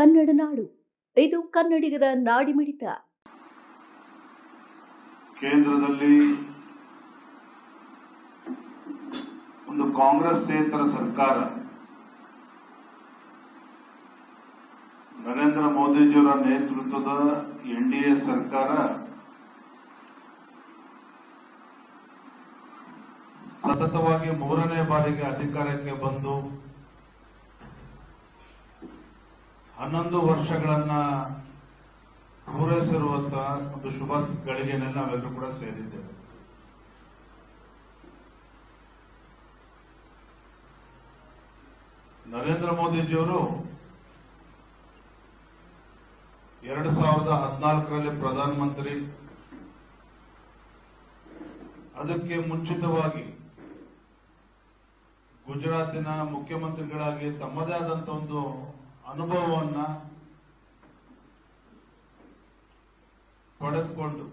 ಕನ್ನಡ ನಾಡು. ಇದು ಕನ್ನಡಿಗರ ನಾಡಿಮಿಡಿತ. ಕೇಂದ್ರದಲ್ಲಿ ಒಂದು ಕಾಂಗ್ರೆಸ್ಸೇತರ ಸರ್ಕಾರ. ನರೇಂದ್ರ ಮೋದಿಜಿಯವರ ನೇತೃತ್ವದ ಎನ್ ಡಿ ಎ ಸರ್ಕಾರ ಸತತವಾಗಿ ಮೂರನೇ ಬಾರಿಗೆ ಅಧಿಕಾರಕ್ಕೆ ಬಂದು ಹನ್ನೊಂದು ವರ್ಷಗಳನ್ನ ಪೂರೈಸಿರುವಂತಹ ಒಂದು ಶುಭ ಗಳಿಗೆನಲ್ಲಿ ನಾವೆಲ್ಲರೂ ಕೂಡ ಸೇರಿದ್ದೇವೆ. ನರೇಂದ್ರ ಮೋದಿಜಿಯವರು ಎರಡು ಸಾವಿರದ ಹದಿನಾಲ್ಕರಲ್ಲಿ ಪ್ರಧಾನಮಂತ್ರಿ, ಅದಕ್ಕೆ ಮುಂಚಿತವಾಗಿ ಗುಜರಾತಿನ ಮುಖ್ಯಮಂತ್ರಿಗಳಾಗಿ ತಮ್ಮದೇ ಆದಂತ ಒಂದು ಅನುಭವವನ್ನ ಪಡೆದುಕೊಂಡು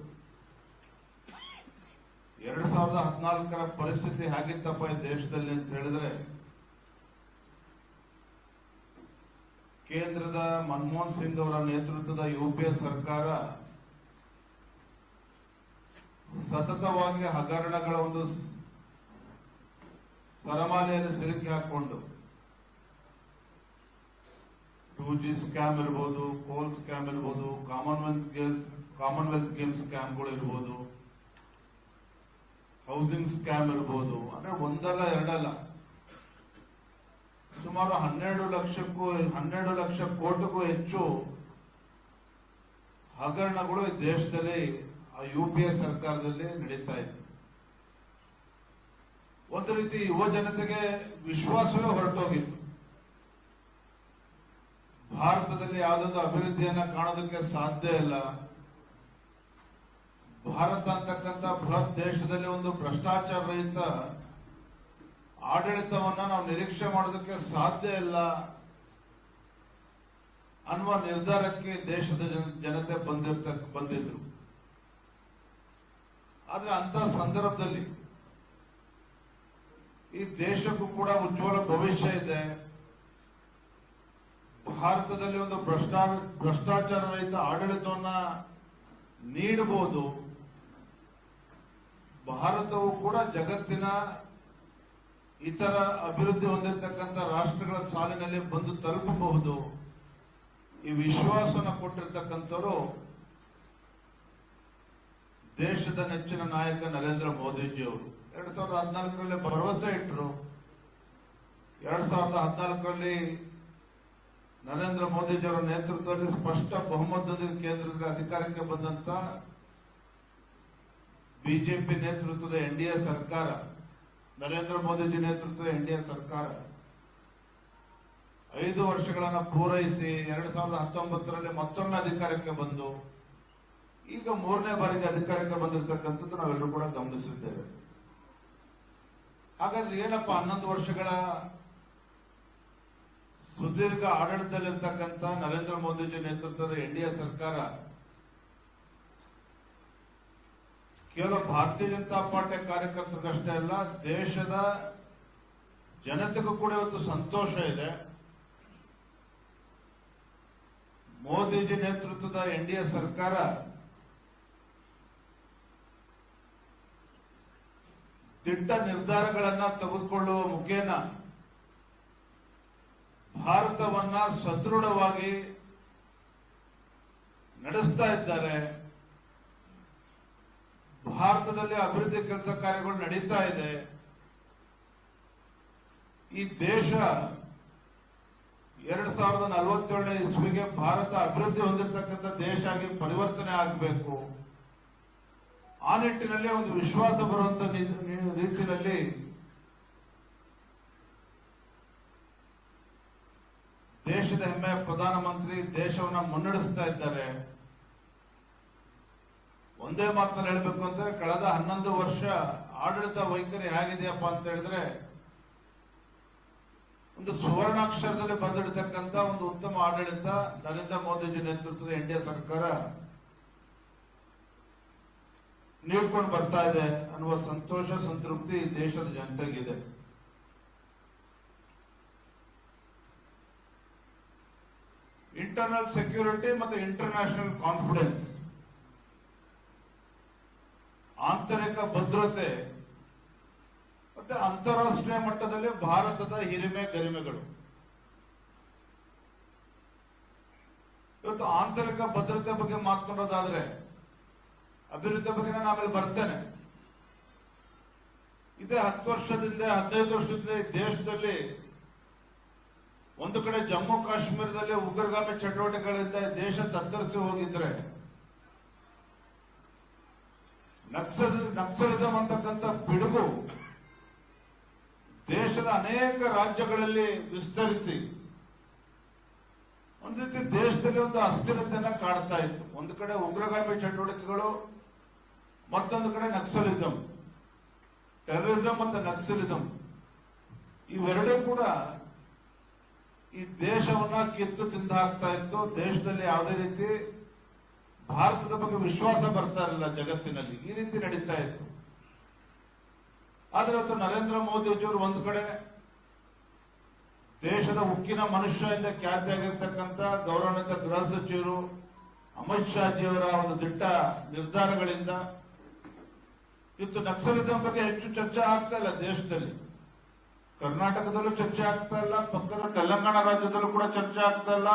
ಎರಡು ಸಾವಿರದ ಹದಿನಾಲ್ಕರ ಪರಿಸ್ಥಿತಿ ಹೇಗಿತ್ತಪ್ಪ ಈ ದೇಶದಲ್ಲಿ ಅಂತ ಹೇಳಿದ್ರೆ, ಕೇಂದ್ರದ ಮನಮೋಹನ್ ಸಿಂಗ್ ಅವರ ನೇತೃತ್ವದ ಯುಪಿಎ ಸರ್ಕಾರ ಸತತವಾಗಿ ಹಗರಣಗಳ ಒಂದು ಸರಮಾಲೆಯಲ್ಲಿ ಸಿಲುಕಿ ಹಾಕೊಂಡು ಟೂ ಜಿ ಸ್ಕ್ಯಾಮ್ ಇರ್ಬೋದು ಕೋಲ್ ಸ್ಕ್ಯಾಮ್ ಇರ್ಬೋದು ಕಾಮನ್ವೆಲ್ತ್ ಗೇಮ್ಸ್ ಕಾಮನ್ವೆಲ್ತ್ ಗೇಮ್ಸ್ ಸ್ಕ್ಯಾಮ್ಗಳು ಇರ್ಬೋದು. ಹೌಸಿಂಗ್ ಸ್ಕ್ಯಾಮ್ ಇರ್ಬೋದು. ಅಂದ್ರೆ ಒಂದಲ್ಲ ಎರಡಲ್ಲ. ಸುಮಾರು ಹನ್ನೆರಡು ಲಕ್ಷಕ್ಕೂ, ಹನ್ನೆರಡು ಲಕ್ಷ ಕೋಟಿಗೂ ಹೆಚ್ಚು ಹಗರಣಗಳು ದೇಶದಲ್ಲಿ, ಆ ಯು ಪಿ ಎ ಸರ್ಕಾರದಲ್ಲಿ ನಡೀತಾ ಇದೆ ಒಂದು ರೀತಿ ಯುವ ಜನತೆಗೆ ವಿಶ್ವಾಸವೇ ಹೊರಟೋಗಿತ್ತು. ಭಾರತದಲ್ಲಿ ಯಾವುದೊಂದು ಅಭಿವೃದ್ಧಿಯನ್ನ ಕಾಣೋದಕ್ಕೆ ಸಾಧ್ಯ ಇಲ್ಲ. ಭಾರತ ಅಂತಕ್ಕಂಥ ಬೃಹತ್ ದೇಶದಲ್ಲಿ ಒಂದು ಭ್ರಷ್ಟಾಚಾರ ರಹಿತ ಆಡಳಿತವನ್ನ ನಾವು ನಿರೀಕ್ಷೆ ಮಾಡೋದಕ್ಕೆ ಸಾಧ್ಯ ಇಲ್ಲ ಅನ್ನುವ ನಿರ್ಧಾರಕ್ಕೆ ದೇಶದ ಜನ- ಜನತೆ ಬಂದಿರ್ತ, ಬಂದಿದ್ರು. ಆದ್ರೆ ಅಂತ ಸಂದರ್ಭದಲ್ಲಿ ಈ ದೇಶಕ್ಕೂ ಕೂಡ ಉಜ್ವಲ ಭವಿಷ್ಯ ಇದೆ. ಭಾರತದಲ್ಲಿ ಒಂದು ಭ್ರಷ್ಟಾ ಭ್ರಷ್ಟಾಚಾರ ರಹಿತ ಆಡಳಿತವನ್ನ ನೀಡಬಹುದು ಭಾರತವು ಕೂಡ ಜಗತ್ತಿನ ಇತರ ಅಭಿವೃದ್ಧಿ ಹೊಂದಿರತಕ್ಕಂಥ ರಾಷ್ಟ್ರಗಳ ಸಾಲಿನಲ್ಲಿ ಬಂದು ತಲುಪಬಹುದು. ಈ ವಿಶ್ವಾಸನ ಕೊಟ್ಟಿರ್ತಕ್ಕಂಥವರು ದೇಶದ ನೆಚ್ಚಿನ ನಾಯಕ ನರೇಂದ್ರ ಮೋದಿಜಿ ಅವರು ಎರಡ್ ಸಾವಿರದ ಹದಿನಾಲ್ಕರಲ್ಲಿ ಭರವಸೆ ಇಟ್ಟರು ಎರಡ್ ಸಾವಿರದ ಹದಿನಾಲ್ಕರಲ್ಲಿ ನರೇಂದ್ರ ಮೋದಿಜಿಯವರ ನೇತೃತ್ವದಲ್ಲಿ ಸ್ಪಷ್ಟ ಬಹುಮತದೊಂದಿಗೆ ಕೇಂದ್ರದಲ್ಲಿ ಅಧಿಕಾರಕ್ಕೆ ಬಂದಂತ ಬಿಜೆಪಿ ನೇತೃತ್ವದ ಎನ್ ಡಿ ಸರ್ಕಾರ, ನರೇಂದ್ರ ಮೋದಿಜಿ ನೇತೃತ್ವದ ಎನ್ ಡಿ ಸರ್ಕಾರ ಐದು ವರ್ಷಗಳನ್ನ ಪೂರೈಸಿ ಎರಡ್ ಸಾವಿರದ ಹತ್ತೊಂಬತ್ತರಲ್ಲಿ ಮತ್ತೊಮ್ಮೆ ಅಧಿಕಾರಕ್ಕೆ ಬಂದು, ಈಗ ಮೂರನೇ ಬಾರಿಗೆ ಅಧಿಕಾರಕ್ಕೆ ಬಂದಿರತಕ್ಕಂಥದ್ದು ನಾವೆಲ್ಲರೂ ಕೂಡ ಗಮನಿಸಿದ್ದೇವೆ. ಹಾಗಾದ್ರೆ ಏನಪ್ಪ ಹನ್ನೊಂದು ವರ್ಷಗಳ ಸುದೀರ್ಘ ಆಡಳಿತದಲ್ಲಿರ್ತಕ್ಕಂಥ ನರೇಂದ್ರ ಮೋದಿಜಿ ನೇತೃತ್ವದ ಎನ್ ಡಿ ಸರ್ಕಾರ ಕೇವಲ ಭಾರತೀಯ ಜನತಾ ಪಾರ್ಟಿ ಕಾರ್ಯಕರ್ತರಿಗಷ್ಟೇ ಅಲ್ಲ, ದೇಶದ ಜನತೆಗೂ ಕೂಡ ಇವತ್ತು ಸಂತೋಷ ಇದೆ. ಮೋದಿಜಿ ನೇತೃತ್ವದ ಎನ್ ಡಿ ಎ ಸರ್ಕಾರ ದಿಟ್ಟ ನಿರ್ಧಾರಗಳನ್ನ ತೆಗೆದುಕೊಳ್ಳುವ ಮುಖೇನ ಭಾರತವನ್ನ ಸದೃಢವಾಗಿ ನಡೆಸ್ತಾ ಇದ್ದಾರೆ. ಭಾರತದಲ್ಲಿ ಅಭಿವೃದ್ಧಿ ಕೆಲಸ ಕಾರ್ಯಗಳು ನಡೀತಾ ಇದೆ. ಈ ದೇಶ ಎರಡ್ ಸಾವಿರದ ನಲವತ್ತೇಳನೇ ಇಸ್ವಿಗೆ ಭಾರತ ಅಭಿವೃದ್ಧಿ ಹೊಂದಿರತಕ್ಕಂಥ ದೇಶ ಆಗಿ ಪರಿವರ್ತನೆ ಆಗಬೇಕು. ಆ ನಿಟ್ಟಿನಲ್ಲಿ ಒಂದು ವಿಶ್ವಾಸ ಬರುವಂತ ರೀತಿಯಲ್ಲಿ ದೇಶದ ಹೆಮ್ಮೆ ಪ್ರಧಾನಮಂತ್ರಿ ದೇಶವನ್ನ ಮುನ್ನಡೆಸ್ತಾ ಇದ್ದಾರೆ. ಒಂದೇ ಮಾತಲ್ಲಿ ಹೇಳ್ಬೇಕು ಅಂದ್ರೆ ಕಳೆದ ಹನ್ನೊಂದು ವರ್ಷ ಆಡಳಿತ ವೈಖರಿ ಹೇಗಿದೆಯಪ್ಪ ಅಂತ ಹೇಳಿದ್ರೆ ಒಂದು ಸುವರ್ಣಾಕ್ಷರದಲ್ಲಿ ಬಂದಿಡತಕ್ಕಂತ ಒಂದು ಉತ್ತಮ ಆಡಳಿತ ನರೇಂದ್ರ ಮೋದಿಜಿ ನೇತೃತ್ವದ ಎನ್ ಡಿ ಸರ್ಕಾರ ನೀಡ್ಕೊಂಡು ಬರ್ತಾ ಇದೆ ಅನ್ನುವ ಸಂತೋಷ, ಸಂತೃಪ್ತಿ ದೇಶದ ಜನತೆಗಿದೆ ಇಂಥ ಇಂಟರ್ನಲ್ ಸೆಕ್ಯೂರಿಟಿ ಮತ್ತು ಇಂಟರ್ನ್ಯಾಷನಲ್ ಕಾನ್ಫಿಡೆನ್ಸ್ ಆಂತರಿಕ ಭದ್ರತೆ ಮತ್ತೆ ಅಂತಾರಾಷ್ಟ್ರೀಯ ಮಟ್ಟದಲ್ಲಿ ಭಾರತದ ಹಿರಿಮೆ, ಗರಿಮೆಗಳು. ಇವತ್ತು ಆಂತರಿಕ ಭದ್ರತೆ ಬಗ್ಗೆ ಮಾತನಾಡೋದಾದ್ರೆ ಅಭಿವೃದ್ಧಿ ಬಗ್ಗೆ ನಾನು ಆಮೇಲೆ ಬರ್ತೇನೆ. ಇದೇ ಹತ್ತು ವರ್ಷದಿಂದ, ಹದಿನೈದು ವರ್ಷದಿಂದ ದೇಶದಲ್ಲಿ ಒಂದು ಕಡೆ ಜಮ್ಮು ಕಾಶ್ಮೀರದಲ್ಲಿ ಉಗ್ರಗಾಮಿ ಚಟುವಟಿಕೆಗಳಿಂದ ದೇಶ ತತ್ತರಿಸಿ ಹೋಗಿದ್ರೆ, ನಕ್ಸಲ್, ನಕ್ಸಲಿಸಂ ಅಂತಕ್ಕಂಥ ಪಿಡುಗು ದೇಶದ ಅನೇಕ ರಾಜ್ಯಗಳಲ್ಲಿ ವಿಸ್ತರಿಸಿ, ಒಂದು ರೀತಿ ದೇಶದಲ್ಲಿ ಒಂದು ಅಸ್ಥಿರತೆಯನ್ನ ಕಾಡ್ತಾ ಇತ್ತು. ಒಂದು ಕಡೆ ಉಗ್ರಗಾಮಿ ಚಟುವಟಿಕೆಗಳು, ಮತ್ತೊಂದು ಕಡೆ ನಕ್ಸಲಿಸಂ. ಟೆರರಿಸಂ ಮತ್ತು ನಕ್ಸಲಿಸಂ. ಇವೆರಡೂ ಕೂಡ ಈ ದೇಶವನ್ನ ಕಿತ್ತು ತಿಂದ ಹಾಕ್ತಾ ಇತ್ತು. ದೇಶದಲ್ಲಿ ಯಾವುದೇ ರೀತಿ ಭಾರತದ ಬಗ್ಗೆ ವಿಶ್ವಾಸ ಬರ್ತಾ ಇರಲಿಲ್ಲ ಜಗತ್ತಿನಲ್ಲಿ. ಈ ರೀತಿ ನಡೀತಾ ಇತ್ತು. ಆದ್ರೆ ಇವತ್ತು ನರೇಂದ್ರ ಮೋದಿಜಿಯವರು ಒಂದು ಕಡೆ ದೇಶದ ಉಕ್ಕಿನ ಮನುಷ್ಯ ಎಂದು ಖ್ಯಾತಿಯಾಗಿರ್ತಕ್ಕಂಥ ಗೌರವಾನ್ವಿತ ಗೃಹ ಸಚಿವರು ಅಮಿತ್ ಶಾಜಿಯವರ ಒಂದು ದಿಟ್ಟ ನಿರ್ಧಾರಗಳಿಂದ ಇವತ್ತು ನಕ್ಸಲಿಸಂ ಬಗ್ಗೆ ಹೆಚ್ಚು ಚರ್ಚೆ ಆಗ್ತಾ ಇಲ್ಲ ದೇಶದಲ್ಲಿ. ಕರ್ನಾಟಕದಲ್ಲೂ ಚರ್ಚೆ ಆಗ್ತಾ ಇಲ್ಲ, ಪಕ್ಕದ ತೆಲಂಗಾಣ ರಾಜ್ಯದಲ್ಲೂ ಕೂಡ ಚರ್ಚೆ ಆಗ್ತಾ ಇಲ್ಲ,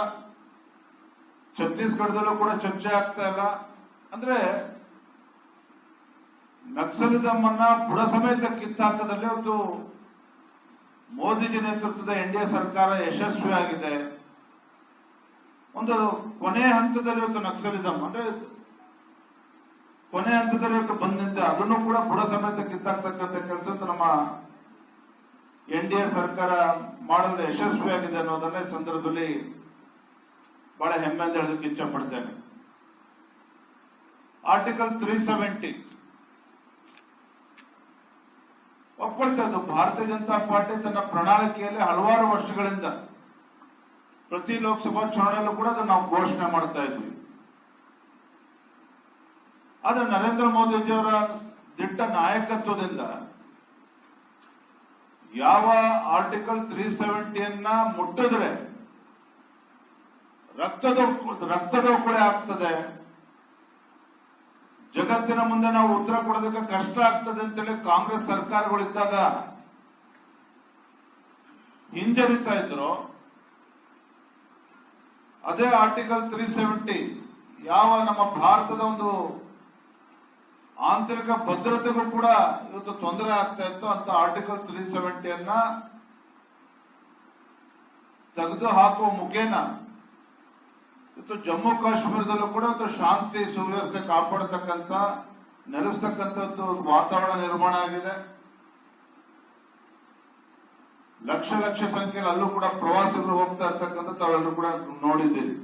ಛತ್ತೀಸ್ಗಢದಲ್ಲೂ ಕೂಡ ಚರ್ಚೆ ಆಗ್ತಾ ಇಲ್ಲ. ಅಂದ್ರೆ ನಕ್ಸಲಿಸಂ ಅನ್ನ ಬುಡ ಸಮೇತ ಕಿತ್ತಾಕದಲ್ಲಿ ಒಂದು ಮೋದಿಜಿ ನೇತೃತ್ವದ ಎನ್ ಡಿ ಎ ಸರ್ಕಾರ ಯಶಸ್ವಿಯಾಗಿದೆ ಒಂದು ಕೊನೆ ಹಂತದಲ್ಲಿ ಒಂದು ನಕ್ಸಲಿಸಂ ಅಂದ್ರೆ ಕೊನೆ ಹಂತದಲ್ಲಿ ಬಂದಂತೆ ಅದನ್ನು ಕೂಡ ಬುಡ ಸಮೇತ ಕಿತ್ತಾಕ್ತಕ್ಕಂಥ ಕೆಲಸ ನಮ್ಮ ಎನ್ ಡಿ ಎ ಸರ್ಕಾರ ಮಾಡಲು ಯಶಸ್ವಿಯಾಗಿದೆ ಅನ್ನೋದನ್ನೇ ಸಂದರ್ಭದಲ್ಲಿ ಬಹಳ ಅಂತ ಹೇಳೋದಕ್ಕೆ ಇಚ್ಛೆ ಪಡ್ತೇನೆ ಆರ್ಟಿಕಲ್ ತ್ರೀ ಸೆವೆಂಟಿ ಒಪ್ಕೊಳ್ತದ್ದು ಭಾರತೀಯ ಜನತಾ ಪಾರ್ಟಿ ತನ್ನ ಪ್ರಣಾಳಿಕೆಯಲ್ಲಿ ಹಲವಾರು ವರ್ಷಗಳಿಂದ ಪ್ರತಿ ಲೋಕಸಭಾ ಚುನಾವಣೆಯಲ್ಲೂ ಕೂಡ ಅದನ್ನು ನಾವು ಘೋಷಣೆ ಮಾಡ್ತಾ ಇದ್ವಿ. ಆದ್ರೆ ನರೇಂದ್ರ ಮೋದಿಜಿಯವರ ದಿಟ್ಟ ನಾಯಕತ್ವದಿಂದ ಯಾವ ಆರ್ಟಿಕಲ್ ತ್ರೀ ಸೆವೆಂಟಿಯನ್ನ ಮುಟ್ಟಿದ್ರೆ ರಕ್ತದ ರಕ್ತದೊಕ್ಕಳೆ ಆಗ್ತದೆ. ಜಗತ್ತಿನ ಮುಂದೆ ನಾವು ಉತ್ತರ ಕೊಡೋದಕ್ಕೆ ಕಷ್ಟ ಆಗ್ತದೆ ಅಂತೇಳಿ ಕಾಂಗ್ರೆಸ್ ಸರ್ಕಾರಗಳಿದ್ದಾಗ ಹಿಂಜರಿತಾ ಇದ್ರು. ಅದೇ ಆರ್ಟಿಕಲ್ ತ್ರೀ ಸೆವೆಂಟಿ ಯಾವ ನಮ್ಮ ಭಾರತದ ಒಂದು ಆಂತರಿಕ ಭದ್ರತೆಗೂ ಕೂಡ ಇವತ್ತು ತೊಂದರೆ ಆಗ್ತಾ ಇತ್ತು ಅಂತ ಆರ್ಟಿಕಲ್ ತ್ರೀ ಸೆವೆಂಟಿಯನ್ನ ತೆಗೆದು ಹಾಕುವ ಮುಖೇನ ಇವತ್ತು ಜಮ್ಮು ಕಾಶ್ಮೀರದಲ್ಲೂ ಕೂಡ ಇವತ್ತು ಶಾಂತಿ ಸುವ್ಯವಸ್ಥೆ ಕಾಪಾಡತಕ್ಕಂತ ನೆಲೆಸ್ತಕ್ಕಂಥದ್ದು ವಾತಾವರಣ ನಿರ್ಮಾಣ ಆಗಿದೆ. ಲಕ್ಷ ಲಕ್ಷ ಸಂಖ್ಯೆಯಲ್ಲಿ ಅಲ್ಲೂ ಕೂಡ ಪ್ರವಾಸಿಗರು ಹೋಗ್ತಾ ಇರ್ತಕ್ಕಂಥ ತಾವೆಲ್ಲರೂ ಕೂಡ ನೋಡಿದ್ದೀವಿ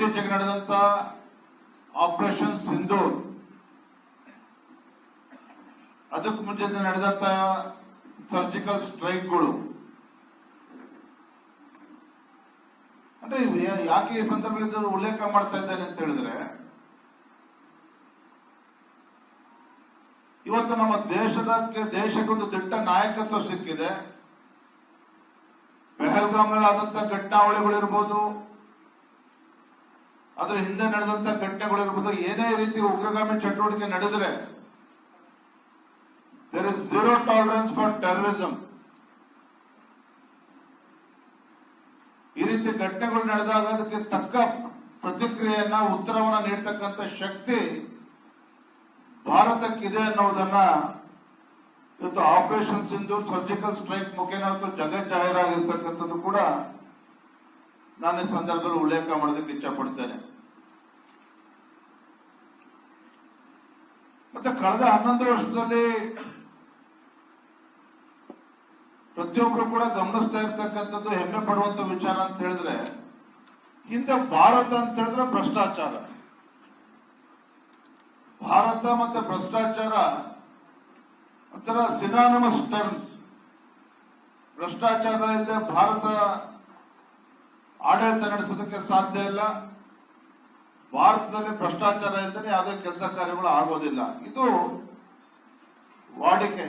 ಇತ್ತೀಚೆಗೆ ನಡೆದಂತ ಆಪರೇಷನ್ ಸಿಂಧೂರ್ ಅದಕ್ಕೂ ಮುಂಚೆ ನಡೆದಂತ ಸರ್ಜಿಕಲ್ ಸ್ಟ್ರೈಕ್ಗಳು ಅಂದ್ರೆ ಯಾಕೆ ಈ ಸಂದರ್ಭದಲ್ಲಿ ಉಲ್ಲೇಖ ಮಾಡ್ತಾ ಇದ್ದೇನೆ ಅಂತ ಹೇಳಿದ್ರೆ, ಇವತ್ತು ನಮ್ಮ ದೇಶದಕ್ಕೆ ದೇಶಕ್ಕೊಂದು ದಿಟ್ಟ ನಾಯಕತ್ವ ಸಿಕ್ಕಿದೆ. ಪೆಹಲ್ಗಾಮ್ನಲ್ಲಿ ಆದಂತ ಘಟನಾವಳಿಗಳಿರ್ಬೋದು ಅದ್ರ ಹಿಂದೆ ನಡೆದಂತ ಘಟನೆಗಳಿರ್ಬೋದು ಏನೇ ರೀತಿ ಉಗ್ರಗಾಮಿ ಚಟುವಟಿಕೆ ನಡೆದರೆ there is zero tolerance for terrorism ಈ ರೀತಿ ಘಟನೆಗಳು ನಡೆದಾಗ ಅದಕ್ಕೆ ತಕ್ಕ ಪ್ರತಿಕ್ರಿಯೆಯನ್ನ, ಉತ್ತರವನ್ನ ನೀಡ್ತಕ್ಕಂಥ ಶಕ್ತಿ ಭಾರತಕ್ಕಿದೆ ಅನ್ನೋದನ್ನ ಇವತ್ತು ಆಪರೇಷನ್ ಸಿಂಧು ಸರ್ಜಿಕಲ್ ಸ್ಟ್ರೈಕ್ ಮುಖೇನ ಜಗ ಜಾಹೀರಾಗಿರ್ತಕ್ಕಂಥದ್ದು ಕೂಡ ನಾನು ಈ ಸಂದರ್ಭದಲ್ಲಿ ಉಲ್ಲೇಖ ಮಾಡೋದಕ್ಕೆ ಇಚ್ಛೆ ಮತ್ತೆ ಕಳೆದ ಹನ್ನೊಂದು ವರ್ಷದಲ್ಲಿ ಪ್ರತಿಯೊಬ್ರು ಕೂಡ ಗಮನಿಸ್ತಾ ಇರ್ತಕ್ಕಂಥದ್ದು ಹೆಮ್ಮೆ ಪಡುವಂತ ವಿಚಾರ ಅಂತ ಹೇಳಿದ್ರೆ, ಹಿಂದೆ ಭಾರತ ಅಂತ ಹೇಳಿದ್ರೆ ಭ್ರಷ್ಟಾಚಾರ. ಭಾರತ ಮತ್ತೆ ಭ್ರಷ್ಟಾಚಾರ ಒಂಥರ ಸಿನಾನಮಸ್ ಟರ್ಮ್ಸ್ ಭ್ರಷ್ಟಾಚಾರ ಇಲ್ಲದೆ ಭಾರತ ಆಡಳಿತ ನಡೆಸೋದಕ್ಕೆ ಸಾಧ್ಯ ಇಲ್ಲ. ಭಾರತದಲ್ಲಿ ಭ್ರಷ್ಟಾಚಾರ ಇದ್ದರೆ ಯಾವುದೇ ಕೆಲಸ ಕಾರ್ಯಗಳು ಆಗೋದಿಲ್ಲ. ಇದು ವಾಡಿಕೆ.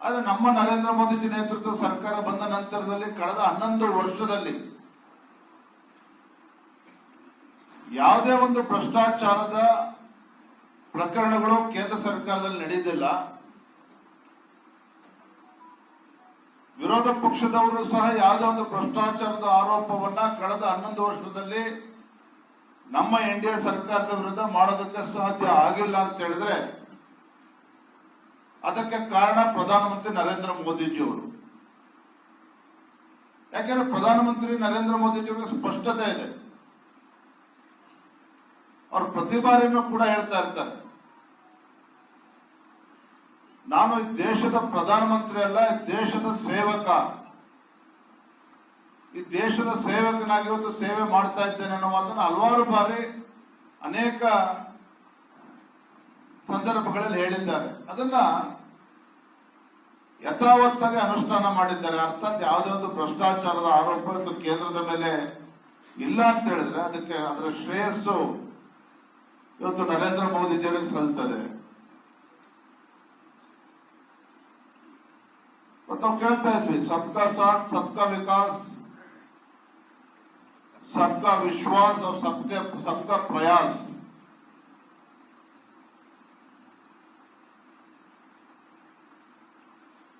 ಆದ್ರೆ ನಮ್ಮ ನರೇಂದ್ರ ಮೋದಿಜಿ ನೇತೃತ್ವದ ಸರ್ಕಾರ ಬಂದ ನಂತರದಲ್ಲಿ ಕಳೆದ ಹನ್ನೊಂದು ವರ್ಷದಲ್ಲಿ ಯಾವುದೇ ಒಂದು ಭ್ರಷ್ಟಾಚಾರದ ಪ್ರಕರಣಗಳು ಕೇಂದ್ರ ಸರ್ಕಾರದಲ್ಲಿ ನಡೆಯುವುದಿಲ್ಲ ವಿರೋಧ ಪಕ್ಷದವರು ಸಹ ಯಾವುದೇ ಒಂದು ಭ್ರಷ್ಟಾಚಾರದ ಆರೋಪವನ್ನ ಕಳೆದ ಹನ್ನೊಂದು ವರ್ಷದಲ್ಲಿ ನಮ್ಮ ಎನ್ ಡಿ ಎ ಸರ್ಕಾರದ ವಿರುದ್ಧ ಮಾಡೋದಕ್ಕೆ ಸಾಧ್ಯ ಆಗಿಲ್ಲ ಅಂತ ಹೇಳಿದ್ರೆ ಅದಕ್ಕೆ ಕಾರಣ ಪ್ರಧಾನಮಂತ್ರಿ ನರೇಂದ್ರ ಮೋದಿಜಿಯವರು. ಯಾಕೆಂದ್ರೆ ಪ್ರಧಾನಮಂತ್ರಿ ನರೇಂದ್ರ ಮೋದಿಜಿಯವರಿಗೆ ಸ್ಪಷ್ಟತೆ ಇದೆ. ಅವ್ರು ಪ್ರತಿ ಬಾರಿನೂ ಕೂಡ ಹೇಳ್ತಾ ಇರ್ತಾರೆ. ನಾನು ದೇಶದ ಪ್ರಧಾನಮಂತ್ರಿ ಅಲ್ಲ ದೇಶದ ಸೇವಕ. ಈ ದೇಶದ ಸೇವಕನಾಗಿ ಇವತ್ತು ಸೇವೆ ಮಾಡ್ತಾ ಇದ್ದೇನೆ ಅನ್ನೋ ಮಾತನ್ನು ಹಲವಾರು ಬಾರಿ ಅನೇಕ ಸಂದರ್ಭಗಳಲ್ಲಿ ಹೇಳಿದ್ದಾರೆ. ಅದನ್ನ ಯಥಾವತ್ತಾಗಿ ಅನುಷ್ಠಾನ ಮಾಡಿದ್ದಾರೆ. ಅರ್ಥಾತ್ ಯಾವುದೇ ಒಂದು ಭ್ರಷ್ಟಾಚಾರದ ಆರೋಪ ಕೇಂದ್ರದ ಮೇಲೆ ಇಲ್ಲ ಅಂತ ಹೇಳಿದ್ರೆ ಅದಕ್ಕೆ ಅದರ ಶ್ರೇಯಸ್ಸು ಇವತ್ತು ನರೇಂದ್ರ ಮೋದಿ ಜವರಿಗೆ ಸಲ್ತದೆ. ಇವತ್ತು ನಾವು ಕೇಳ್ತಾ ಇದ್ವಿ ಸಬ್ಕಾ ಸಾಥ್ ಸಬ್ಕಾ ವಿಕಾಸ್ ಸಬ್ಕಾ ವಿಶ್ವಾಸ್ ಅವ್ರ ಸಬ್ಕೆ ಸಬ್ಕಾ ಪ್ರಯಾಸ್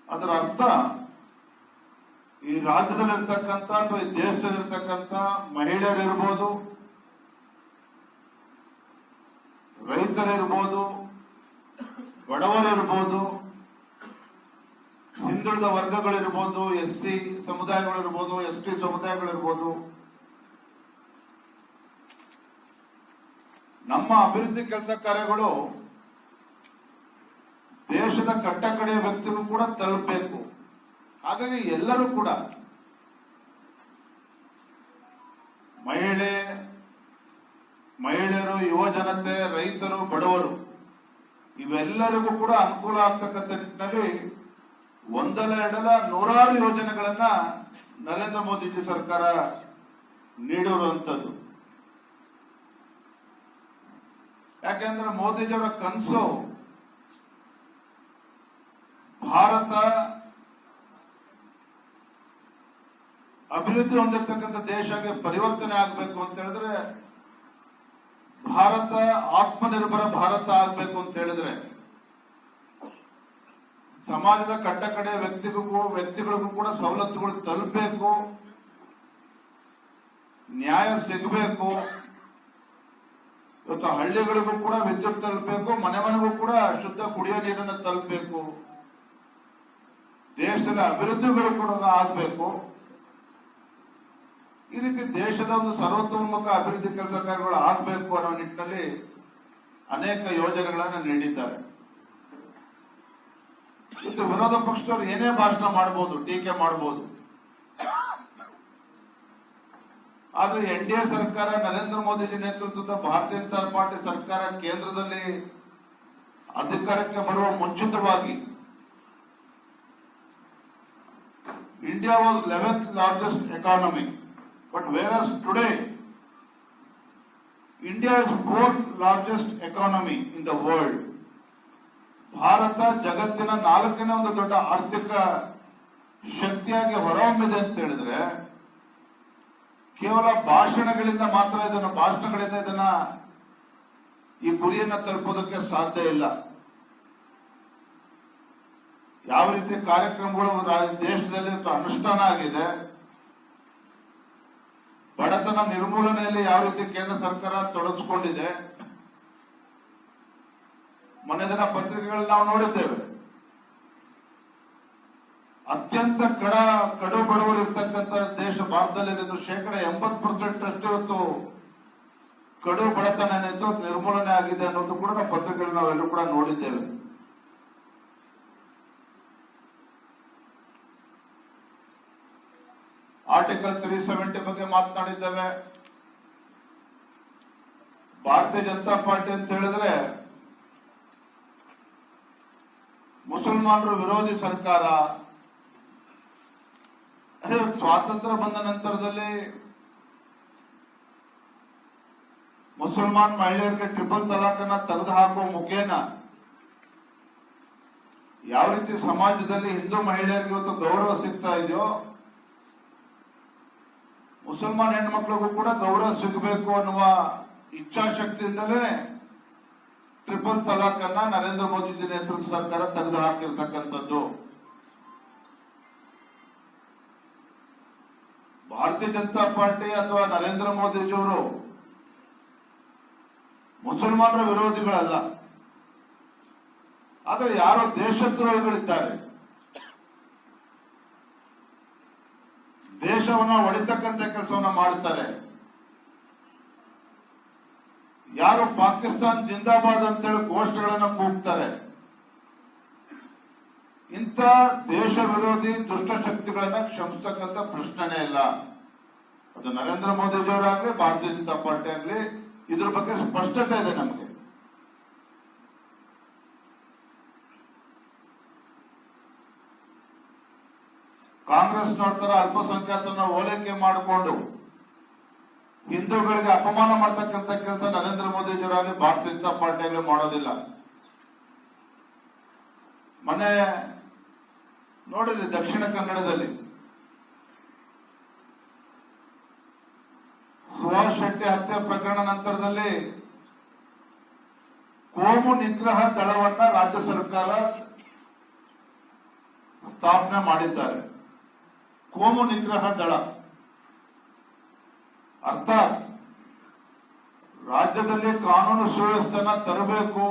ಅದರ ಅರ್ಥ, ಈ ರಾಜ್ಯದಲ್ಲಿರ್ತಕ್ಕಂಥ ಅಥವಾ ಈ ದೇಶದಲ್ಲಿರ್ತಕ್ಕಂಥ ಮಹಿಳೆಯರಿರ್ಬೋದು, ರೈತರಿರ್ಬೋದು, ಬಡವರಿರ್ಬೋದು ಹಿಂದುಳಿದ ವರ್ಗಗಳಿರ್ಬೋದು ಎಸ್ ಸಿ ಸಮುದಾಯಗಳಿರ್ಬೋದು ಎಸ್ ಟಿ ಸಮುದಾಯಗಳಿರ್ಬೋದು, ನಮ್ಮ ಅಭಿವೃದ್ಧಿ ಕೆಲಸ ಕಾರ್ಯಗಳು ದೇಶದ ಕಟ್ಟ ಕಡೆಯ ವ್ಯಕ್ತಿಗೂ ಕೂಡ ತಲುಪಬೇಕು. ಹಾಗಾಗಿ ಎಲ್ಲರೂ ಕೂಡ ಮಹಿಳೆ, ಮಹಿಳೆಯರು, ಯುವ ಜನತೆ, ರೈತರು, ಬಡವರು, ಇವೆಲ್ಲರಿಗೂ ಕೂಡ ಅನುಕೂಲ ಆಗ್ತಕ್ಕಂಥ ನಿಟ್ಟಿನಲ್ಲಿ ಒಂದಲ್ಲ ಎರಡಲ್ಲ ನೂರಾರು ಯೋಜನೆಗಳನ್ನ ನರೇಂದ್ರ ಮೋದಿಜಿ ಸರ್ಕಾರ ನೀಡಿರುವಂತದ್ದು ಯಾಕೆಂದ್ರೆ ಮೋದಿಜಿಯವರ ಕನಸು ಭಾರತ ಅಭಿವೃದ್ಧಿ ಹೊಂದಿರತಕ್ಕಂಥ ದೇಶಕ್ಕೆ ಪರಿವರ್ತನೆ ಆಗಬೇಕು ಅಂತ ಹೇಳಿದ್ರೆ ಭಾರತ ಆತ್ಮನಿರ್ಭರ ಭಾರತ ಆಗಬೇಕು ಅಂತ ಹೇಳಿದ್ರೆ ಸಮಾಜದ ಕಟ್ಟ ಕಡೆ ವ್ಯಕ್ತಿಗೂ ವ್ಯಕ್ತಿಗಳಿಗೂ ಕೂಡ ಸವಲತ್ತುಗಳು ತಲುಪಬೇಕು. ನ್ಯಾಯ ಸಿಗಬೇಕು. ಇವತ್ತು ಹಳ್ಳಿಗಳಿಗೂ ಕೂಡ ವಿದ್ಯುತ್ ತಲುಪಬೇಕು. ಮನೆ ಮನೆಗೂ ಕೂಡ ಶುದ್ಧ ಕುಡಿಯೋ ನೀರನ್ನು ತಲುಪಬೇಕು. ದೇಶದ ಅಭಿವೃದ್ಧಿಗಳು ಕೂಡ ಆಗಬೇಕು. ಈ ರೀತಿ ದೇಶದ ಒಂದು ಸರ್ವತೋಮುಖ ಅಭಿವೃದ್ಧಿ ಕೆಲಸ ಕಾರ್ಯಗಳು ಆಗಬೇಕು ಅನ್ನೋ ನಿಟ್ಟಿನಲ್ಲಿ ಅನೇಕ ಯೋಜನೆಗಳನ್ನು ನೀಡಿದ್ದಾರೆ. ಇದು ವಿರೋಧ ಪಕ್ಷದವರು ಏನೇ ಭಾಷಣ ಮಾಡಬಹುದು ಟೀಕೆ ಮಾಡಬಹುದು ಆದ್ರೆ ಎನ್ ಡಿ ಎ ಸರ್ಕಾರ, ನರೇಂದ್ರ ಮೋದಿಜಿ ನೇತೃತ್ವದ ಭಾರತೀಯ ಜನತಾ ಪಾರ್ಟಿ ಸರ್ಕಾರ ಕೇಂದ್ರದಲ್ಲಿ ಅಧಿಕಾರಕ್ಕೆ ಬರುವ ಮುಂಚಿತವಾಗಿ India was eleventh largest economy but whereas today India is fourth largest economy in the world Bharat ಜಗತ್ತಿನ ನಾಲ್ಕನೇ ಒಂದು ದೊಡ್ಡ ಆರ್ಥಿಕ ಶಕ್ತಿಯಾಗಿ ಹೊರಹೊಮ್ಮಿದೆ ಅಂತ ಹೇಳಿದ್ರೆ, ಕೇವಲ ಭಾಷಣಗಳಿಂದ ಮಾತ್ರ ಇದನ್ನ, ಭಾಷಣಗಳಿಂದ ಇದನ್ನ ಈ ಗುರಿಯನ್ನ ತಲುಪೋದಕ್ಕೆ ಸಾಧ್ಯ ಇಲ್ಲ. ಯಾವ ರೀತಿ ಕಾರ್ಯಕ್ರಮಗಳು ದೇಶದಲ್ಲಿ ಅನುಷ್ಠಾನ ಆಗಿದೆ, ಬಡತನ ನಿರ್ಮೂಲನೆಯಲ್ಲಿ ಯಾವ ರೀತಿ ಕೇಂದ್ರ ಸರ್ಕಾರ ತೊಡಗಿಸಿಕೊಂಡಿದೆ ಮೊನ್ನೆ ದಿನ ಪತ್ರಿಕೆಗಳಲ್ಲಿ ನಾವು ನೋಡಿದ್ದೇವೆ. ಅತ್ಯಂತ ಕಡ ಕಡು ಬಡವರು ಇರ್ತಕ್ಕಂಥ ದೇಶ ಭಾರತದಲ್ಲಿ ಶೇಕಡ ಎಂಬತ್ತು ಪರ್ಸೆಂಟ್ ಅಷ್ಟು ಇವತ್ತು ಕಡು ಬಡತನ ನಿರ್ಮೂಲನೆ ಆಗಿದೆ ಅನ್ನೋದು ಕೂಡ ನಾವು ಪತ್ರಿಕೆಗಳು ನಾವೆಲ್ಲರೂ ಕೂಡ ನೋಡಿದ್ದೇವೆ. ಆರ್ಟಿಕಲ್ ತ್ರೀ ಸೆವೆಂಟಿ ಬಗ್ಗೆ ಮಾತನಾಡಿದ್ದೇವೆ. ಭಾರತೀಯ ಜನತಾ ಪಾರ್ಟಿ ಅಂತ ಹೇಳಿದ್ರೆ ಮುಸಲ್ಮಾನರು ವಿರೋಧಿ ಸರ್ಕಾರ. ಸ್ವಾತಂತ್ರ್ಯ ಬಂದ ನಂತರದಲ್ಲಿ ಮುಸಲ್ಮಾನ್ ಮಹಿಳೆಯರಿಗೆ ಟ್ರಿಪಲ್ ತಲಾಖನ್ನ ತೆಗೆದು ಹಾಕುವ ಮುಖೇನ ಯಾವ ರೀತಿ ಸಮಾಜದಲ್ಲಿ ಹಿಂದೂ ಮಹಿಳೆಯರಿಗೆ ಇವತ್ತು ಗೌರವ ಸಿಗ್ತಾ ಇದೆಯೋ, ಮುಸಲ್ಮಾನ್ ಹೆಣ್ಮಕ್ಳಿಗೂ ಕೂಡ ಗೌರವ ಸಿಗಬೇಕು ಅನ್ನುವ ಇಚ್ಛಾಶಕ್ತಿಯಿಂದಲೇ ಟ್ರಿಪಲ್ ತಲಾಕ್ ಅನ್ನ ನರೇಂದ್ರ ಮೋದಿ ನೇತೃತ್ವದ ಸರ್ಕಾರ ತೆಗೆದು ಹಾಕಿರ್ತಕ್ಕಂಥದ್ದು. ಭಾರತೀಯ ಜನತಾ ಪಾರ್ಟಿ ಅಥವಾ ನರೇಂದ್ರ ಮೋದಿಜಿಯವರು ಮುಸಲ್ಮಾನರ ವಿರೋಧಿಗಳಲ್ಲ. ಆದರೆ ಯಾರೋ ದೇಶದ್ರೋಹಿಗಳಿದ್ದಾರೆ. ದೇಶವನ್ನ ಒಳಿತಕ್ಕಂಥ ಕೆಲಸವನ್ನ ಮಾಡ್ತಾರೆ. ಯಾರು ಪಾಕಿಸ್ತಾನ್ ಜಿಂದಾಬಾದ್ ಅಂತ ಹೇಳಿ ಘೋಷಣೆಗಳನ್ನ ಕೂಗ್ತಾರೆ. ಇಂಥ ದೇಶ ವಿರೋಧಿ ದುಷ್ಟಶಕ್ತಿಗಳನ್ನ ಕ್ಷಮಿಸ್ತಕ್ಕಂಥ ಪ್ರಶ್ನೆನೇ ಇಲ್ಲ. ಅದು ನರೇಂದ್ರ ಮೋದಿಜಿಯವರಾಗ್ಲಿ, ಭಾರತೀಯ ಜನತಾ ಪಾರ್ಟಿ ಆಗ್ಲಿ, ಇದ್ರ ಬಗ್ಗೆ ಸ್ಪಷ್ಟತೆ ಇದೆ ನಮಗೆ. ಕಾಂಗ್ರೆಸ್ ನೋಡ್ತಾರ ಅಲ್ಪಸಂಖ್ಯಾತನ ಓಲೈಕೆ ಮಾಡಿಕೊಂಡು ಹಿಂದೂಗಳಿಗೆ ಅಪಮಾನ ಮಾಡ್ತಕ್ಕಂಥ ಕೆಲಸ ನರೇಂದ್ರ ಮೋದಿಜಿಯವರಾಗಲಿ ಭಾರತೀಯ ಜನತಾ ಪಾರ್ಟಿಯಲ್ಲಿ ಮಾಡೋದಿಲ್ಲ. ಮೊನ್ನೆ ನೋಡಿದ್ರಿ ದಕ್ಷಿಣ ಕನ್ನಡದಲ್ಲಿ. ಸುಭಾಷ್ ಶೆಟ್ಟಿ ಹತ್ಯೆ ಪ್ರಕರಣ ನಂತರದಲ್ಲಿ ಕೋಮು ನಿಗ್ರಹ ದಳವನ್ನ ರಾಜ್ಯ ಸರ್ಕಾರ ಸ್ಥಾಪನೆ ಮಾಡಿದ್ದಾರೆ. ಕೋಮು ನಿಗ್ರಹ ದಳ. ಅರ್ಥಾತ್ ರಾಜ್ಯದಲ್ಲಿ ಕಾನೂನು ಸುವ್ಯವಸ್ಥೆನ ತರಬೇಕು.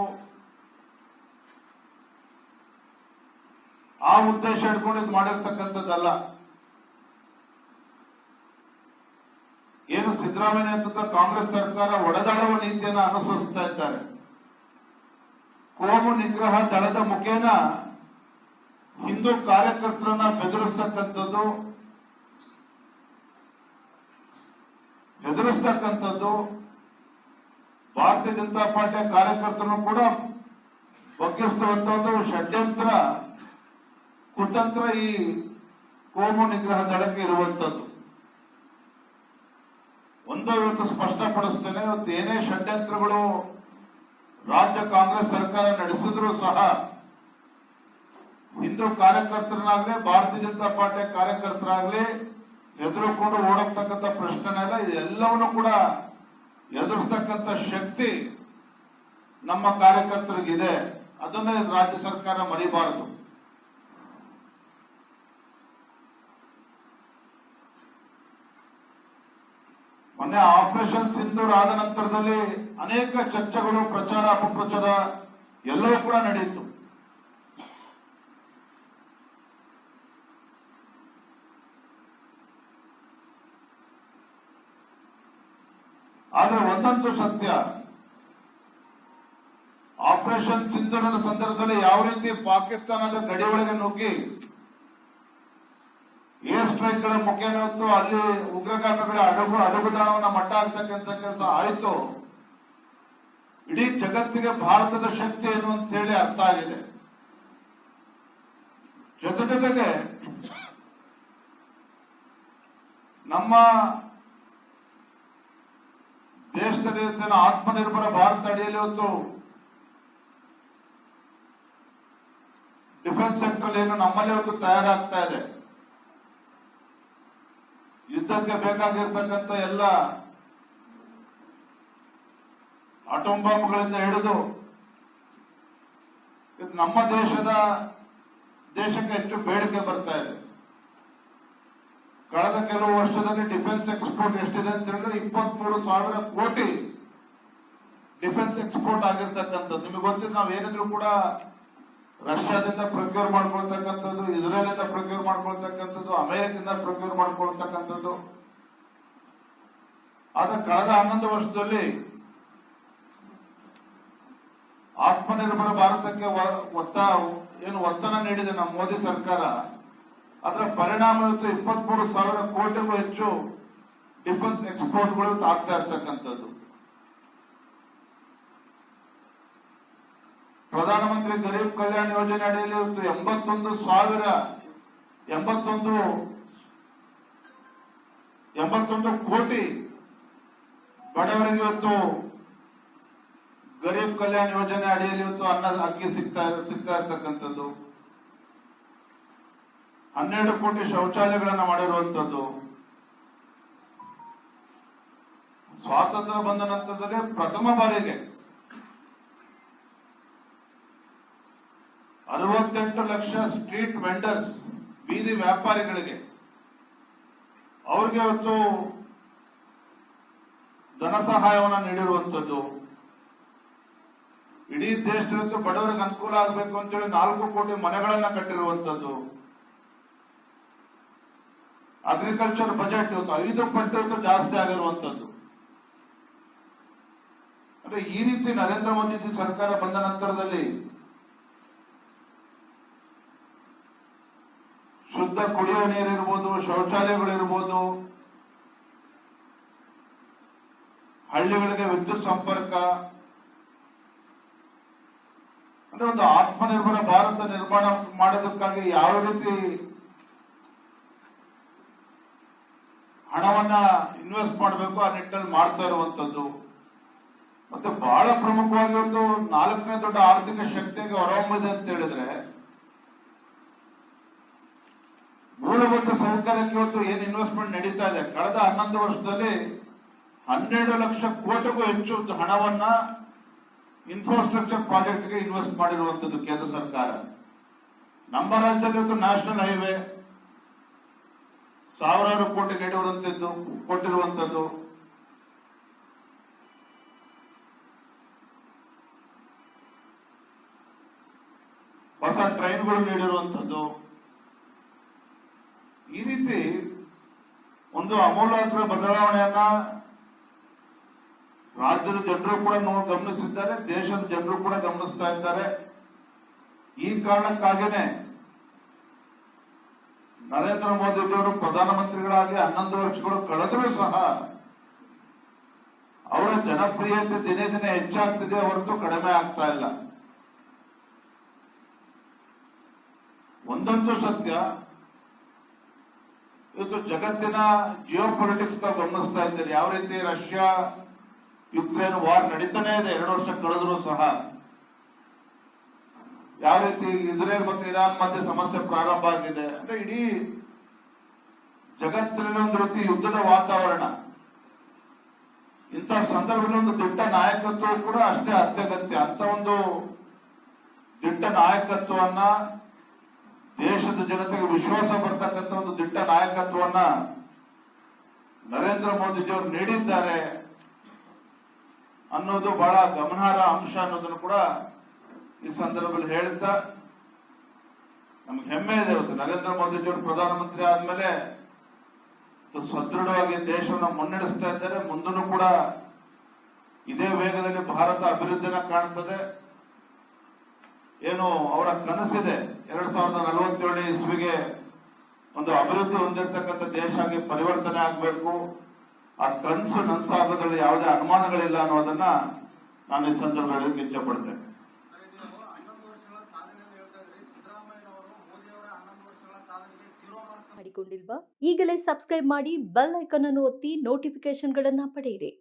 ಆ ಉದ್ದೇಶ ಇಟ್ಕೊಂಡು ಇದು ಮಾಡಿರ್ತಕ್ಕಂಥದ್ದಲ್ಲ. ಏನು ಸಿದ್ದರಾಮಯ್ಯ ನೇತೃತ್ವ ಕಾಂಗ್ರೆಸ್ ಸರ್ಕಾರ ಒಡೆದಾಡುವ ನೀತಿಯನ್ನು ಅನುಸರಿಸ್ತಾ ಇದ್ದಾರೆ. ಕೋಮು ನಿಗ್ರಹ ದಳದ ಮುಖೇನ ಹಿಂದೂ ಕಾರ್ಯಕರ್ತರನ್ನ ಬೆದರಿಸ್ತಕ್ಕಂಥದ್ದು ಹೆದರಿಸ್ತಕ್ಕಂಥದ್ದು ಭಾರತೀಯ ಜನತಾ ಪಾರ್ಟಿಯ ಕಾರ್ಯಕರ್ತರು ಕೂಡ ಬಗ್ಗಿಸ್ತಕ್ಕಂಥದ್ದು ಷಡ್ಯಂತ್ರ ಕುತಂತ್ರ ಈ ಕೋಮು ನಿಗ್ರಹ ದಳಕ್ಕೆ ಇರುವಂತದ್ದು ಒಂದು ಇವತ್ತು ಸ್ಪಷ್ಟಪಡಿಸ್ತೇನೆ, ಇವತ್ತು ಏನೇ ಷಡ್ಯಂತ್ರಗಳು ರಾಜ್ಯ ಕಾಂಗ್ರೆಸ್ ಸರ್ಕಾರ ನಡೆಸಿದ್ರು ಸಹ ಹಿಂದೂ ಕಾರ್ಯಕರ್ತರನ್ನಾಗಲಿ, ಭಾರತೀಯ ಜನತಾ ಪಾರ್ಟಿಯ ಕಾರ್ಯಕರ್ತರಾಗ್ಲಿ ಎದುರುಕೊಂಡು ಪ್ರಶ್ನೆನೇ ಪ್ರಶ್ನೆನೆಲ್ಲ ಎಲ್ಲವನ್ನು ಕೂಡ ಎದುರಿಸ್ತಕ್ಕಂಥ ಶಕ್ತಿ ನಮ್ಮ ಕಾರ್ಯಕರ್ತರಿಗಿದೆ. ಅದನ್ನೇ ರಾಜ್ಯ ಸರ್ಕಾರ ಮರಿಬಾರದು. ಮೊನ್ನೆ ಆಪರೇಷನ್ ಸಿಂಧೂರ್ ಆದ ನಂತರದಲ್ಲಿ ಅನೇಕ ಚರ್ಚೆಗಳು, ಪ್ರಚಾರ, ಅಪಪ್ರಚಾರ ಎಲ್ಲವೂ ಕೂಡ ನಡೆಯಿತು ಆದ್ರೆ ಒಂದಂತೂ ಸತ್ಯ. ಆಪರೇಷನ್ ಸಿಂಧೂರದ ಸಂದರ್ಭದಲ್ಲಿ ಯಾವ ರೀತಿ ಪಾಕಿಸ್ತಾನದ ಗಡಿ ಒಳಗೆ ನುಗ್ಗಿ, ಏರ್ ಸ್ಟ್ರೈಕ್ಗಳ ಮುಖೇನ ಅಲ್ಲಿ ಉಗ್ರಗಾಮಿಗಳ ಅಡಗು, ಅಡಗುದಾಣವನ್ನ ಮಟ್ಟ ಆಗ್ತಕ್ಕಂಥ ಕೆಲಸ ಆಯಿತು. ಇಡೀ ಜಗತ್ತಿಗೆ ಭಾರತದ ಶಕ್ತಿ ಏನು ಅಂತ ಹೇಳಿ ಅರ್ಥ ಆಗಿದೆ. ಜೊತೆ ಜೊತೆಗೆ ನಮ್ಮ ದೇಶದಲ್ಲಿ ಇವತ್ತಿನ ಆತ್ಮನಿರ್ಭರ ಭಾರತ ಅಡಿಯಲ್ಲಿ ಇವತ್ತು ಡಿಫೆನ್ಸ್ ಸೆಕ್ಟರ್ ಏನು ನಮ್ಮಲ್ಲಿ ಇವತ್ತು ತಯಾರಾಗ್ತಾ ಇದೆ. ಯುದ್ಧಕ್ಕೆ ಬೇಕಾಗಿರ್ತಕ್ಕಂಥ ಎಲ್ಲ ಆಟೋಂಬಾಂಬ್ಗಳಿಂದ ಹಿಡಿದು ಇದು ನಮ್ಮ ದೇಶದ ದೇಶಕ್ಕೆ ಹೆಚ್ಚು ಬೇಡಿಕೆ ಬರ್ತಾ ಇದೆ. ಕಳೆದ ಕೆಲವು ವರ್ಷದಲ್ಲಿ ಡಿಫೆನ್ಸ್ ಎಕ್ಸ್ಪೋರ್ಟ್ ಎಷ್ಟಿದೆ ಅಂತ ಹೇಳಿದ್ರೆ ಇಪ್ಪತ್ಮೂರು ಸಾವಿರ ಕೋಟಿ ಡಿಫೆನ್ಸ್ ಎಕ್ಸ್ಪೋರ್ಟ್ ಆಗಿರ್ತಕ್ಕಂಥದ್ದು. ನಿಮಗೆ ಗೊತ್ತಿದೆ ನಾವು ಏನಿದ್ರು ಕೂಡ ರಷ್ಯಾದಿಂದ ಪ್ರೊಕ್ಯೂರ್ ಮಾಡ್ಕೊಳ್ತಕ್ಕಂಥದ್ದು ಇಸ್ರೇಲ್ ಇಂದ ಪ್ರೊಕ್ಯೂರ್ ಮಾಡ್ಕೊಳ್ತಕ್ಕಂಥದ್ದು, ಅಮೆರಿಕದಿಂದ ಪ್ರೊಕ್ಯೂರ್ ಮಾಡ್ಕೊಳ್ತಕ್ಕಂಥದ್ದು. ಆದ್ರೆ ಕಳೆದ ಹನ್ನೊಂದು ವರ್ಷದಲ್ಲಿ ಆತ್ಮನಿರ್ಭರ ಭಾರತಕ್ಕೆ ಒತ್ತ ಏನು ಒತ್ತನ ನೀಡಿದೆ ನಮ್ಮ ಮೋದಿ ಸರ್ಕಾರ. ಅದರ ಪರಿಣಾಮ ಇವತ್ತು ಇಪ್ಪತ್ಮೂರು ಸಾವಿರ ಕೋಟಿಗೂ ಹೆಚ್ಚು ಡಿಫೆನ್ಸ್ ಎಕ್ಸ್ಪೋರ್ಟ್ಗಳು ಗಳು ಆಗ್ತಾ ಇರ್ತಕ್ಕಂಥದ್ದು. ಪ್ರಧಾನಮಂತ್ರಿ ಗರೀಬ್ ಕಲ್ಯಾಣ ಯೋಜನೆ ಅಡಿಯಲ್ಲಿ ಇವತ್ತು ಎಂಬತ್ತೊಂದು ಸಾವಿರ, ಎಂಬತ್ತೊಂದು ಎಂಬತ್ತೊಂದು ಕೋಟಿ ಬಡವರಿಗೆ ಇವತ್ತು ಗರೀಬ್ ಕಲ್ಯಾಣ ಯೋಜನೆ ಅಡಿಯಲ್ಲಿ ಇವತ್ತು ಅನ್ನದ ಅಕ್ಕಿ ಸಿಗ್ತಾ ಸಿಗ್ತಾ ಇರ್ತಕ್ಕಂಥದ್ದು. ಹನ್ನೆರಡು ಕೋಟಿ ಶೌಚಾಲಯಗಳನ್ನು ಮಾಡಿರುವಂತದ್ದು ಸ್ವಾತಂತ್ರ್ಯ ಬಂದ ನಂತರದಲ್ಲಿ ಪ್ರಥಮ ಬಾರಿಗೆ ಅರವತ್ತೆಂಟು ಲಕ್ಷ ಸ್ಟ್ರೀಟ್ ವೆಂಡರ್ಸ್, ಬೀದಿ ವ್ಯಾಪಾರಿಗಳಿಗೆ ಅವ್ರಿಗೆ ಅವತ್ತು ಧನ ಸಹಾಯವನ್ನು ನೀಡಿರುವಂತದ್ದು ಇಡೀ ದೇಶದಲ್ಲಿ ಬಡವರಿಗೆ ಅನುಕೂಲ ಆಗಬೇಕು ಅಂತೇಳಿ ನಾಲ್ಕು ಕೋಟಿ ಮನೆಗಳನ್ನ ಕಟ್ಟಿರುವಂತದ್ದು ಅಗ್ರಿಕಲ್ಚರ್ ಬಜೆಟ್ ಇವತ್ತು ಐದು ಪಟ್ಟು ಜಾಸ್ತಿ ಆಗಿರುವಂತದ್ದು ಅಂದ್ರೆ ಈ ರೀತಿ ನರೇಂದ್ರ ಮೋದಿ ಸರ್ಕಾರ ಬಂದ ನಂತರದಲ್ಲಿ ಶುದ್ಧ ಕುಡಿಯುವ ನೀರಿರ್ಬೋದು ಶೌಚಾಲಯಗಳಿರ್ಬೋದು ಹಳ್ಳಿಗಳಿಗೆ ವಿದ್ಯುತ್ ಸಂಪರ್ಕ, ಅಂದ್ರೆ ಒಂದು ಆತ್ಮನಿರ್ಭರ ಭಾರತ ನಿರ್ಮಾಣ ಮಾಡೋದಕ್ಕಾಗಿ ಯಾವ ರೀತಿ ಹಣವನ್ನ ಇನ್ವೆಸ್ಟ್ ಮಾಡಬೇಕು ಆ ನಿಟ್ಟಿನಲ್ಲಿ ಮಾಡ್ತಾ ಇರುವಂತದ್ದು. ಮತ್ತೆ ಬಹಳ ಪ್ರಮುಖವಾಗಿ ಒಂದು ನಾಲ್ಕನೇ ದೊಡ್ಡ ಆರ್ಥಿಕ ಶಕ್ತಿಗೆ ಹೊರಹೊಮ್ಮಿದೆ ಅಂತ ಹೇಳಿದ್ರೆ, ಮೂಲಭೂತ ಸೌಕರ್ಯಕ್ಕೆ ಇವತ್ತು ಏನ್ ಇನ್ವೆಸ್ಟ್ಮೆಂಟ್ ನಡೀತಾ ಇದೆ? ಕಳೆದ ಹನ್ನೊಂದು ವರ್ಷದಲ್ಲಿ ಹನ್ನೆರಡು ಲಕ್ಷ ಕೋಟಿಗೂ ಹೆಚ್ಚು ಹಣವನ್ನ ಇನ್ಫ್ರಾಸ್ಟ್ರಕ್ಚರ್ ಪ್ರಾಜೆಕ್ಟ್ಗೆ ಇನ್ವೆಸ್ಟ್ ಮಾಡಿರುವಂತದ್ದು ಕೇಂದ್ರ ಸರ್ಕಾರ. ನಮ್ಮ ರಾಜ್ಯದಲ್ಲಿ ನ್ಯಾಷನಲ್ ಹೈವೇ ಸಾವಿರಾರು ಕೋಟಿ ನೀಡುವಂತದ್ದು ಕೊಟ್ಟಿರುವಂತದ್ದು ಹೊಸ ಟ್ರೈನ್ಗಳು ನೀಡಿರುವಂತದ್ದು ಈ ರೀತಿ ಒಂದು ಅಮೂಲಾಗ್ರ ಬದಲಾವಣೆಯನ್ನ ರಾಜ್ಯದ ಜನರು ಕೂಡ ಗಮನಿಸಿದ್ದಾರೆ, ದೇಶದ ಜನರು ಕೂಡ ಗಮನಿಸ್ತಾ ಇದ್ದಾರೆ. ಈ ಕಾರಣಕ್ಕಾಗಿನೇ ನರೇಂದ್ರ ಮೋದಿ ಅವರು ಪ್ರಧಾನಮಂತ್ರಿಗಳಾಗಿ ಹನ್ನೊಂದು ವರ್ಷಗಳು ಕಳೆದರೂ ಸಹ ಅವರ ಜನಪ್ರಿಯತೆ ದಿನೇ ದಿನೇ ಹೆಚ್ಚಾಗ್ತಿದೆ ಹೊರತು ಕಡಿಮೆ ಆಗ್ತಾ ಇಲ್ಲ. ಒಂದಂತೂ ಸತ್ಯ, ಇದು ಜಗತ್ತಿನ ಜಿಯೋ ಪೊಲಿಟಿಕ್ಸ್ ಗಮನಿಸ್ತಾ ಇದ್ದೇನೆ. ಯಾವ ರೀತಿ ರಷ್ಯಾ ಯುಕ್ರೇನ್ ವಾರ್ ನಡೀತಾನೆ ಇದೆ, ಎರಡು ವರ್ಷ ಕಳೆದ್ರು ಸಹ ಯಾವ ರೀತಿ ಇಸ್ರೇಲ್ ಮತ್ತು ಇರಾನ್ ಮಧ್ಯೆ ಸಮಸ್ಯೆ ಪ್ರಾರಂಭ ಆಗಿದೆ ಅಂದ್ರೆ ಇಡೀ ಜಗತ್ತಿನ ಒಂದು ರೀತಿ ಯುದ್ಧದ ವಾತಾವರಣ. ಇಂತಹ ಸಂದರ್ಭದಲ್ಲಿ ಒಂದು ದಿಟ್ಟ ನಾಯಕತ್ವ ಕೂಡ ಅಷ್ಟೇ ಅತ್ಯಗತ್ಯ. ಅಂತ ಒಂದು ದಿಟ್ಟ ನಾಯಕತ್ವವನ್ನ ದೇಶದ ಜನತೆಗೆ ವಿಶ್ವಾಸ ಬರ್ತಕ್ಕಂಥ ಒಂದು ದಿಟ್ಟ ನಾಯಕತ್ವವನ್ನ ನರೇಂದ್ರ ಮೋದಿಜಿಯವರು ನೀಡಿದ್ದಾರೆ ಅನ್ನೋದು ಬಹಳ ಗಮನಾರ್ಹ ಅಂಶ ಅನ್ನೋದನ್ನು ಕೂಡ ಈ ಸಂದರ್ಭದಲ್ಲಿ ಹೇಳ್ತಾ ನಮ್ಗೆ ಹೆಮ್ಮೆ ಇದೆ ಇವತ್ತು. ನರೇಂದ್ರ ಮೋದಿಜಿಯವರು ಪ್ರಧಾನಮಂತ್ರಿ ಆದ್ಮೇಲೆ ಸದೃಢವಾಗಿ ದೇಶವನ್ನು ಮುನ್ನಡೆಸ್ತಾ ಇದ್ದಾರೆ. ಮುಂದೂ ಕೂಡ ಇದೇ ವೇಗದಲ್ಲಿ ಭಾರತ ಅಭಿವೃದ್ಧಿನ ಕಾಣ್ತದೆ. ಏನು ಅವರ ಕನಸಿದೆ. ಎರಡ್ ಸಾವಿರದ ನಲವತ್ತೇಳನೇ ಇಸ್ವಿಗೆ ಒಂದು ಅಭಿವೃದ್ಧಿ ಹೊಂದಿರತಕ್ಕಂಥ ದೇಶ ಆಗಿ ಪರಿವರ್ತನೆ ಆಗಬೇಕು. ಆ ಕನಸು ನನಸಾಗೋದ್ರಲ್ಲಿ ಯಾವುದೇ ಅನುಮಾನಗಳಿಲ್ಲ ಅನ್ನೋದನ್ನ ನಾನು ಈ ಸಂದರ್ಭದಲ್ಲಿ ಇಚ್ಛೆ ಪಡ್ತೇನೆ ಸರಿ, ನೀವು ಹನ್ನೊಂದು ವರ್ಷಗಳ ಸಾಧನೆಯನ್ನು ಹೇಳ್ತಾ ಇದ್ರಿ ಸಿದ್ದರಾಮಯ್ಯನವರು ಮೋದಿಯವರ ಹನ್ನೊಂದು ವರ್ಷಗಳ ಸಾಧನೆಗೆ ಶಿರೋಮನಸ್ಸು ಮಾಡಿಕೊಂಡಿಲ್ವಾ? ಈಗಲೇ ಸಬ್ಸ್ಕ್ರೈಬ್ ಮಾಡಿ ಬೆಲ್ ಐಕಾನ್ ಅನ್ನು ಒತ್ತಿ ನೋಟಿಫಿಕೇಶನ್ಗಳನ್ನ ಪಡೆಯಿರಿ.